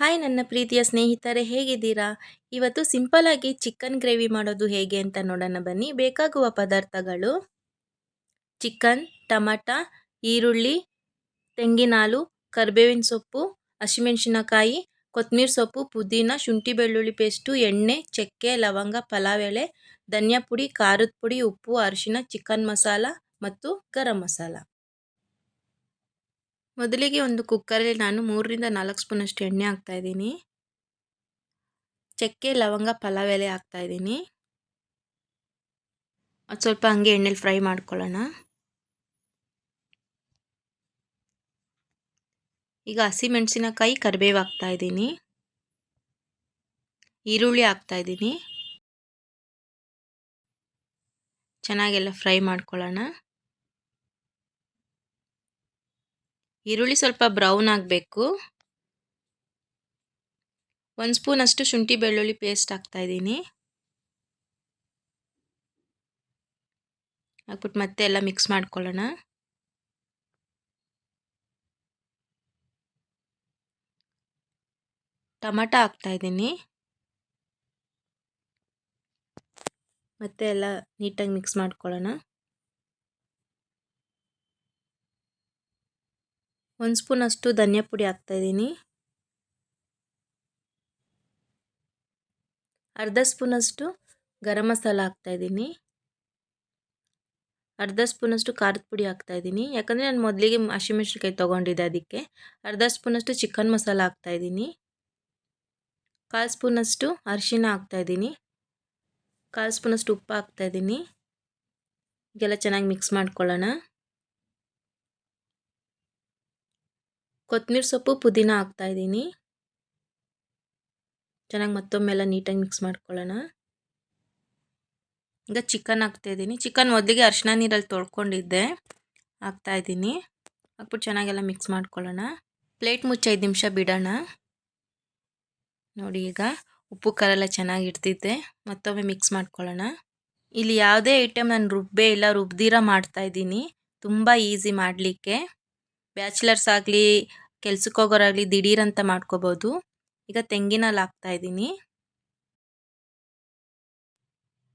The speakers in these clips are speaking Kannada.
ಹಾಯ್ ನನ್ನ ಪ್ರೀತಿಯ ಸ್ನೇಹಿತರೆ, ಹೇಗಿದ್ದೀರಾ? ಇವತ್ತು ಸಿಂಪಲಾಗಿ ಚಿಕನ್ ಗ್ರೇವಿ ಮಾಡೋದು ಹೇಗೆ ಅಂತ ನೋಡೋಣ ಬನ್ನಿ. ಬೇಕಾಗುವ ಪದಾರ್ಥಗಳು ಚಿಕನ್, ಟಮಟ, ಈರುಳ್ಳಿ ತೆಂಗಿನಾಲು ಕರ್ಬೇವಿನ ಸೊಪ್ಪು, ಹಸಿಮೆಣಸಿನಕಾಯಿ ಕೊತ್ತಂಬರಿ ಸೊಪ್ಪು, ಪುದೀನ, ಶುಂಠಿ ಬೆಳ್ಳುಳ್ಳಿ ಪೇಸ್ಟು, ಎಣ್ಣೆ, ಚಕ್ಕೆ, ಲವಂಗ, ಪಲಾವ್ ಎಲೆ, ಧನಿಯಾ ಪುಡಿ, ಖಾರದ ಪುಡಿ, ಉಪ್ಪು, ಅರಿಶಿನ, ಚಿಕನ್ ಮಸಾಲ ಮತ್ತು ಗರಂ ಮಸಾಲ. ಮೊದಲಿಗೆ ಒಂದು ಕುಕ್ಕರಲ್ಲಿ ನಾನು ಮೂರರಿಂದ ನಾಲ್ಕು ಸ್ಪೂನಷ್ಟು ಎಣ್ಣೆ ಹಾಕ್ತಾಯಿದ್ದೀನಿ ಚಕ್ಕೆ, ಲವಂಗ, ಪಲಾವ್ ಎಲೆ ಹಾಕ್ತಾಯಿದ್ದೀನಿ ಅದು ಸ್ವಲ್ಪ ಹಂಗೆ ಎಣ್ಣೆಲಿ ಫ್ರೈ ಮಾಡ್ಕೊಳ್ಳೋಣ. ಈಗ ಹಸಿಮೆಣಸಿನಕಾಯಿ ಕರಿಬೇವು ಹಾಕ್ತಾಯಿದ್ದೀನಿ ಈರುಳ್ಳಿ ಹಾಕ್ತಾಯಿದ್ದೀನಿ ಚೆನ್ನಾಗೆಲ್ಲ ಫ್ರೈ ಮಾಡ್ಕೊಳ್ಳೋಣ. ಈರುಳ್ಳಿ ಸ್ವಲ್ಪ ಬ್ರೌನ್ ಆಗಬೇಕು. ಒಂದು ಸ್ಪೂನಷ್ಟು ಶುಂಠಿ ಬೆಳ್ಳುಳ್ಳಿ ಪೇಸ್ಟ್ ಹಾಕ್ತಾಯಿದ್ದೀನಿ ಹಾಕ್ಬಿಟ್ಟು ಮತ್ತೆ ಎಲ್ಲ ಮಿಕ್ಸ್ ಮಾಡ್ಕೊಳ್ಳೋಣ. ಟೊಮಟ ಹಾಕ್ತಾಯಿದ್ದೀನಿ ಮತ್ತೆ ಎಲ್ಲ ನೀಟಾಗಿ ಮಿಕ್ಸ್ ಮಾಡ್ಕೊಳ್ಳೋಣ. ಒಂದು ಸ್ಪೂನಷ್ಟು ಧನಿಯಾ ಪುಡಿ ಹಾಕ್ತಾಯಿದ್ದೀನಿ ಅರ್ಧ ಸ್ಪೂನಷ್ಟು ಗರಂ ಮಸಾಲ ಹಾಕ್ತಾಯಿದ್ದೀನಿ ಅರ್ಧ ಸ್ಪೂನಷ್ಟು ಖಾರದ ಪುಡಿ ಹಾಕ್ತಾಯಿದ್ದೀನಿ ಯಾಕಂದರೆ ನಾನು ಮೊದಲಿಗೆ ಹಸಿಮೆಣ್ಸಿನ್ಕಾಯಿ ತೊಗೊಂಡಿದ್ದೆ ಅದಕ್ಕೆ. ಅರ್ಧ ಸ್ಪೂನಷ್ಟು ಚಿಕನ್ ಮಸಾಲ ಹಾಕ್ತಾಯಿದ್ದೀನಿ ಕಾಲು ಸ್ಪೂನಷ್ಟು ಅರಿಶಿನ ಹಾಕ್ತಾಯಿದ್ದೀನಿ ಕಾಲು ಸ್ಪೂನಷ್ಟು ಉಪ್ಪು ಹಾಕ್ತಾಯಿದ್ದೀನಿ ಇದೆಲ್ಲ ಚೆನ್ನಾಗಿ ಮಿಕ್ಸ್ ಮಾಡ್ಕೊಳ್ಳೋಣ. ಕೊತ್ತಂಬರಿ ಸೊಪ್ಪು ಪುದೀನ ಹಾಕ್ತಾಯಿದ್ದೀನಿ ಚೆನ್ನಾಗಿ ಮತ್ತೊಮ್ಮೆಲ್ಲ ನೀಟಾಗಿ ಮಿಕ್ಸ್ ಮಾಡ್ಕೊಳ್ಳೋಣ. ಈಗ ಚಿಕನ್ ಹಾಕ್ತಾಯಿದ್ದೀನಿ ಚಿಕನ್ ಮೊದಲಿಗೆ ಅರ್ಶಿನ ನೀರಲ್ಲಿ ತೊಳ್ಕೊಂಡಿದ್ದೆ. ಹಾಕ್ತಾಯಿದ್ದೀನಿ ಹಾಕ್ಬಿಟ್ಟು ಚೆನ್ನಾಗೆಲ್ಲ ಮಿಕ್ಸ್ ಮಾಡ್ಕೊಳ್ಳೋಣ. ಪ್ಲೇಟ್ ಮುಚ್ಚ ಐದು ನಿಮಿಷ ಬಿಡೋಣ. ನೋಡಿ ಈಗ ಉಪ್ಪು ಖಾರೆಲ್ಲ ಚೆನ್ನಾಗಿ ಇಡ್ತಿದ್ದೆ. ಮತ್ತೊಮ್ಮೆ ಮಿಕ್ಸ್ ಮಾಡ್ಕೊಳ್ಳೋಣ. ಇಲ್ಲಿ ಯಾವುದೇ ಐಟಮ್ ನಾನು ರುಬ್ಬೇ ಇಲ್ಲ, ರುಬ್ದಿರ ಮಾಡ್ತಾಯಿದ್ದೀನಿ ತುಂಬ ಈಸಿ ಮಾಡಲಿಕ್ಕೆ. ಬ್ಯಾಚುಲರ್ಸ್ ಆಗಲಿ ಕೆಲ್ಸಕ್ಕೆ ಹೋಗೋರಾಗಲಿ ದಿಢೀರಂತ ಮಾಡ್ಕೋಬೋದು. ಈಗ ತೆಂಗಿನ ಹಾಲು ಹಾಕ್ತಾಯಿದ್ದೀನಿ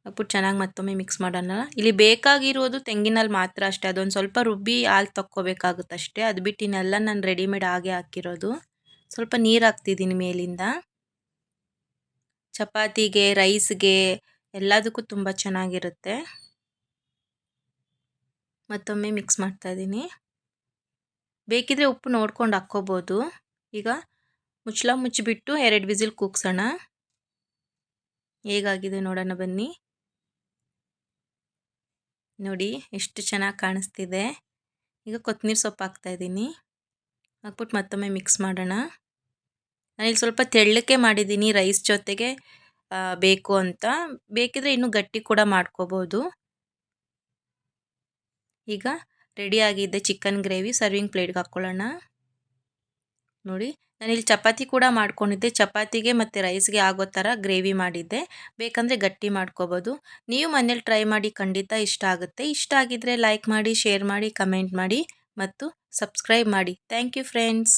ಹಾಕ್ಬಿಟ್ಟು ಚೆನ್ನಾಗಿ ಮತ್ತೊಮ್ಮೆ ಮಿಕ್ಸ್ ಮಾಡೋಣ. ಇಲ್ಲಿ ಬೇಕಾಗಿರೋದು ತೆಂಗಿನಲ್ಲಿ ಮಾತ್ರ ಅಷ್ಟೇ. ಅದೊಂದು ಸ್ವಲ್ಪ ರುಬ್ಬಿ ಹಾಲು ತಕ್ಕೋಬೇಕಾಗುತ್ತೆ ಅಷ್ಟೇ ಅದು ಬಿಟ್ಟು ಇನ್ನೆಲ್ಲ ನಾನು ರೆಡಿಮೇಡ್ ಹಾಗೆ ಹಾಕಿರೋದು. ಸ್ವಲ್ಪ ನೀರು ಹಾಕ್ತಿದ್ದೀನಿ ಮೇಲಿಂದ. ಚಪಾತಿಗೆ, ರೈಸ್ಗೆ ಎಲ್ಲದಕ್ಕೂ ತುಂಬ ಚೆನ್ನಾಗಿರುತ್ತೆ. ಮತ್ತೊಮ್ಮೆ ಮಿಕ್ಸ್ ಮಾಡ್ತಾಯಿದ್ದೀನಿ ಬೇಕಿದ್ರೆ ಉಪ್ಪು ನೋಡ್ಕೊಂಡು ಹಾಕ್ಕೋಬೋದು. ಈಗ ಮುಚ್ಚಳ ಮುಚ್ಚಿಬಿಟ್ಟು ಎರಡು ವಿಸಿಲ್ ಕೂಗ್ಸೋಣ. ಹೇಗಾಗಿದೆ ನೋಡೋಣ ಬನ್ನಿ. ನೋಡಿ, ಎಷ್ಟು ಚೆನ್ನಾಗಿ ಕಾಣಿಸ್ತಿದೆ. ಈಗ ಕೊತ್ತಂಬರಿ ಸೊಪ್ಪು ಹಾಕ್ತಾಯಿದ್ದೀನಿ ಹಾಕ್ಬಿಟ್ಟು ಮತ್ತೊಮ್ಮೆ ಮಿಕ್ಸ್ ಮಾಡೋಣ. ನಾನಿಲ್ಲಿ ಸ್ವಲ್ಪ ತೆಳ್ಳಕ್ಕೆ ಮಾಡಿದ್ದೀನಿ ರೈಸ್ ಜೊತೆಗೆ ಬೇಕು ಅಂತ. ಬೇಕಿದ್ರೆ ಇನ್ನೂ ಗಟ್ಟಿ ಕೂಡ ಮಾಡ್ಕೋಬೋದು. ಈಗ ರೆಡಿಯಾಗಿದೆ ಚಿಕನ್ ಗ್ರೇವಿ ಸರ್ವಿಂಗ್ ಪ್ಲೇಟ್ಗೆ ಹಾಕ್ಕೊಳ್ಳೋಣ ನೋಡಿ, ನಾನಿಲ್ಲಿ ಚಪಾತಿ ಕೂಡ ಮಾಡ್ಕೊಂಡಿದ್ದೆ. ಚಪಾತಿಗೆ ಮತ್ತು ರೈಸ್ಗೆ ಆಗೋ ಥರ ಗ್ರೇವಿ ಮಾಡಿದ್ದೆ. ಬೇಕಂದರೆ ಗಟ್ಟಿ ಮಾಡ್ಕೋಬೋದು. ನೀವು ಮನೇಲಿ ಟ್ರೈ ಮಾಡಿ ಖಂಡಿತ ಇಷ್ಟ ಆಗುತ್ತೆ. ಇಷ್ಟ ಆಗಿದ್ದರೆ ಲೈಕ್ ಮಾಡಿ ಶೇರ್ ಮಾಡಿ ಕಮೆಂಟ್ ಮಾಡಿ ಮತ್ತು ಸಬ್ಸ್ಕ್ರೈಬ್ ಮಾಡಿ. Thank you friends